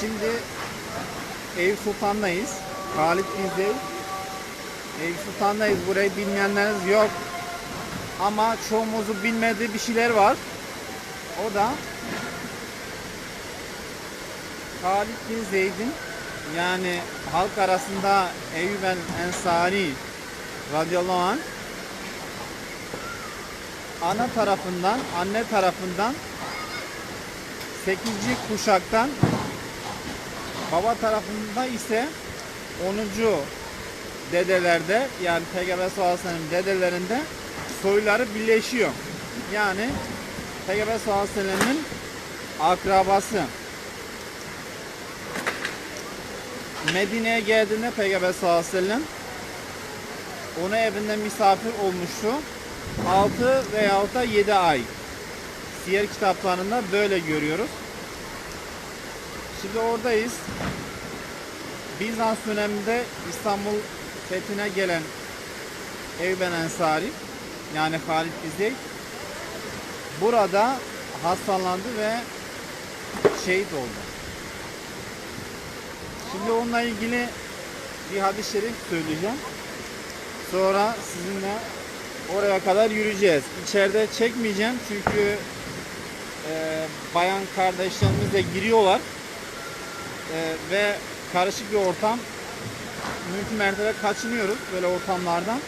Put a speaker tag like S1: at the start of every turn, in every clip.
S1: Şimdi Eyüp Sultan'dayız. Halit bizdeyiz. Eyüp Sultan'dayız. Burayı bilmeyenleriniz yok. Ama çoğumuzun bilmediği bir şeyler var. O da Halid bin Zeyd'in yani halk arasında Eyyub el Ensari radıyallahu anh ana tarafından, anne tarafından 8. kuşaktan baba tarafında ise 10. dedelerde yani Peygamber sallallahu aleyhi ve sellem dedelerinde soyları birleşiyor. Yani Peygamber sallallahu aleyhi ve sellemin akrabası. Medine'ye geldiğinde Peygamber sallallahu aleyhi ve sellem ona evinde misafir olmuştu. 6 veyahut da 7 ay. Siyer kitaplarında böyle görüyoruz. Şimdi oradayız. Bizans döneminde İstanbul fethine gelen Eyüben Ensari yani Halid Bizeyd burada hastalandı ve şehit oldu. Şimdi onunla ilgili bir hadis-i şerif söyleyeceğim. Sonra sizinle oraya kadar yürüyeceğiz. İçeride çekmeyeceğim çünkü e, bayan kardeşlerimiz de giriyorlar E, ve karışık bir ortam. Mümkün mertebe kaçınıyoruz böyle ortamlardan.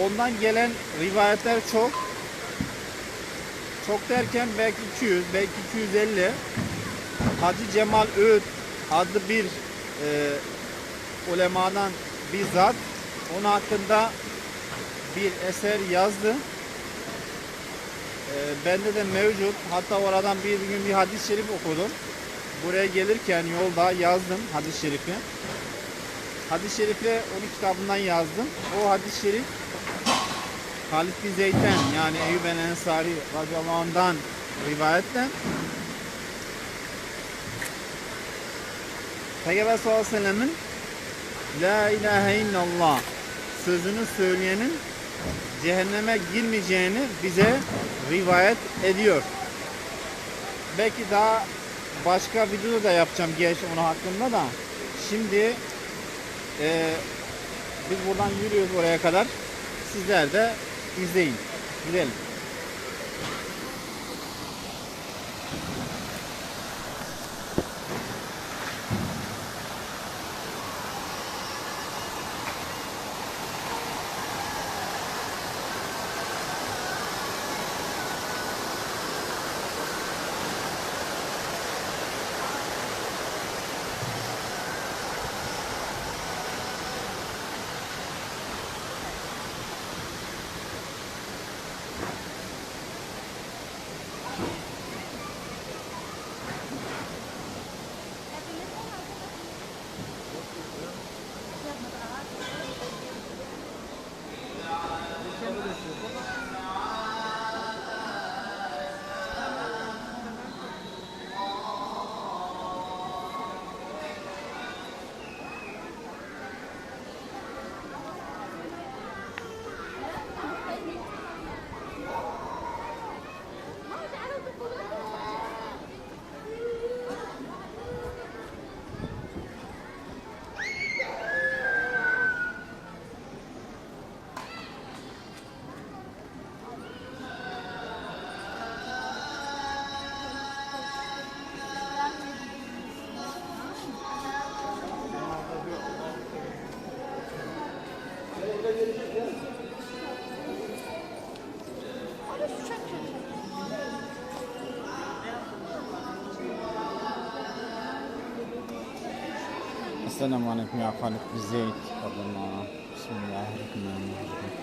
S1: Ondan gelen rivayetler çok. Çok derken belki 200, belki 250. Hacı Cemal Öğüt adlı bir e, ulemadan bizzat onun hakkında bir eser yazdı. E, bende de mevcut. Hatta oradan bir gün bir hadis-i şerif okudum. Buraya gelirken yolda yazdım hadis-i şerifi. Hadis-i şerifi onun kitabından yazdım. O hadis-i şerif Halid bin Zeyd'den yani Eyyub el Ensari radıyallahu anh'dan rivayetten Peygamber sallallahu aleyhi ve sellemin La ilahe illallah sözünü söyleyenin cehenneme girmeyeceğini bize rivayet ediyor. Belki daha başka video da yapacağım geç onun hakkında da. Şimdi e, biz buradan yürüyoruz oraya kadar. Sizler de izleyin. Gidelim. السلام عليكم يا خالد بالزيت تفضل معنا بسم الله الرحمن الرحيم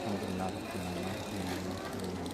S1: الحمد لله رب العالمين